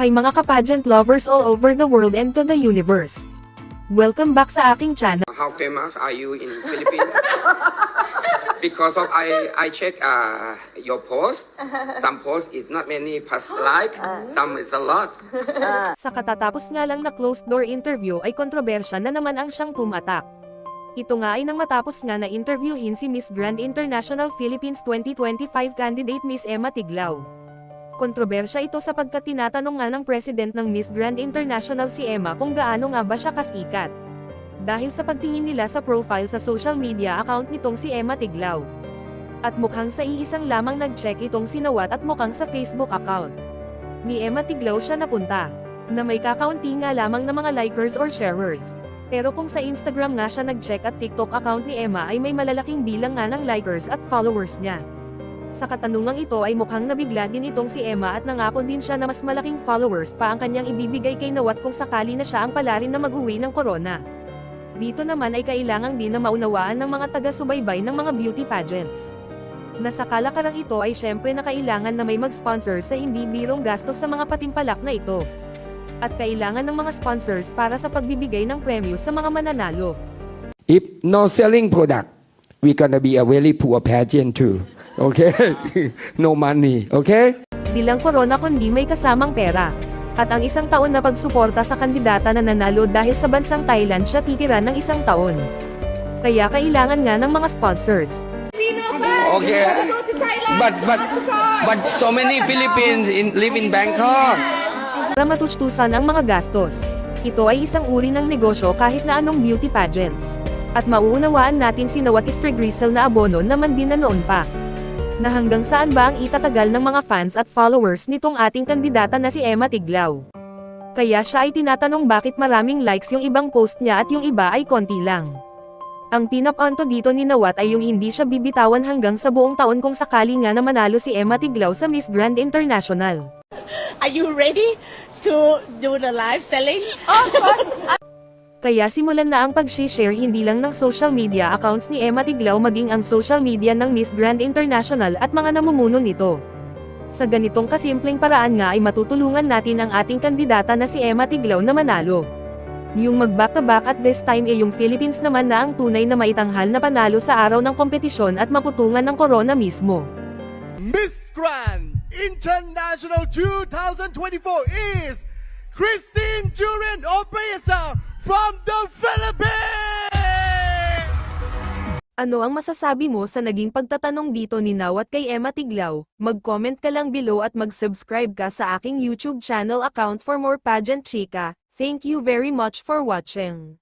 Hi mga ka-pageant lovers all over the world and to the universe. Welcome back sa aking channel. How famous are you in Philippines? because of I I check uh, your post. Some post is not many pass like, some is a lot. Sa katatapos nga lang na closed-door interview ay kontrobersya na naman ang siyang tumatak. Ito nga ay nang matapos nga na interviewin si Miss Grand International Philippines 2025 candidate Miss Emma Tiglao. Kontrobersya ito sapagkat tinatanong nga ng president ng Miss Grand International si Emma kung gaano nga ba siya kasikat. Dahil sa pagtingin nila sa profile sa social media account nitong si Emma Tiglao. At mukhang sa iisang lamang nag-check itong sinawat at mukhang sa Facebook account. Ni Emma Tiglao siya napunta, na may kakaunti nga lamang na mga likers or sharers. Pero kung sa Instagram nga siya nag-check at TikTok account ni Emma ay may malalaking bilang nga ng likers at followers niya. Sa katanungang ito ay mukhang nabigla din itong si Emma at nangako din siya na mas malaking followers pa ang kanyang ibibigay kay Nawat kung sakali na siya ang palarin na mag-uwi ng corona. Dito naman ay kailangan din na maunawaan ng mga taga-subaybay ng mga beauty pageants. Nasa kalakaran ito ay syempre na kailangan na may mag-sponsor sa hindi birong gastos sa mga patimpalak na ito. At kailangan ng mga sponsors para sa pagbibigay ng premyo sa mga mananalo. If no selling product, we gonna be a very poor pageant too. Okay? no money. Okay? Di lang corona kundi may kasamang pera. At ang isang taon na pagsuporta sa kandidata na nanalo dahil sa bansang Thailand siya titira ng isang taon. Kaya kailangan nga ng mga sponsors. Okay, but but but so many Philippines in, live in Bangkok. Para matustusan ang mga gastos. Ito ay isang uri ng negosyo kahit na anong beauty pageants. At mauunawaan natin si Nawat Grisel na abono naman din na noon pa. Na hanggang saan ba ang itatagal ng mga fans at followers nitong ating kandidata na si Emma Tiglao. Kaya siya ay tinatanong bakit maraming likes yung ibang post niya at yung iba ay konti lang. Ang pinapanto dito ni Nawat ay yung hindi siya bibitawan hanggang sa buong taon kung sakali nga na manalo si Emma Tiglao sa Miss Grand International. Are you ready to do the live selling? Kaya simulan na ang pag-share hindi lang ng social media accounts ni Emma Tiglao maging ang social media ng Miss Grand International at mga namumuno nito. Sa ganitong kasimpleng paraan nga ay matutulungan natin ang ating kandidata na si Emma Tiglao na manalo. Yung mag-back-to-back at this time ay yung Philippines naman na ang tunay na maitanghal na panalo sa araw ng kompetisyon at maputungan ng corona mismo. Miss Grand International 2024 is Christine Jurin Obreza from the Philippines! Ano ang masasabi mo sa naging pagtatanong dito ni Nawat kay Emma Tiglao? Mag-comment ka lang below at mag-subscribe ka sa aking YouTube channel account for more pageant chika. Thank you very much for watching.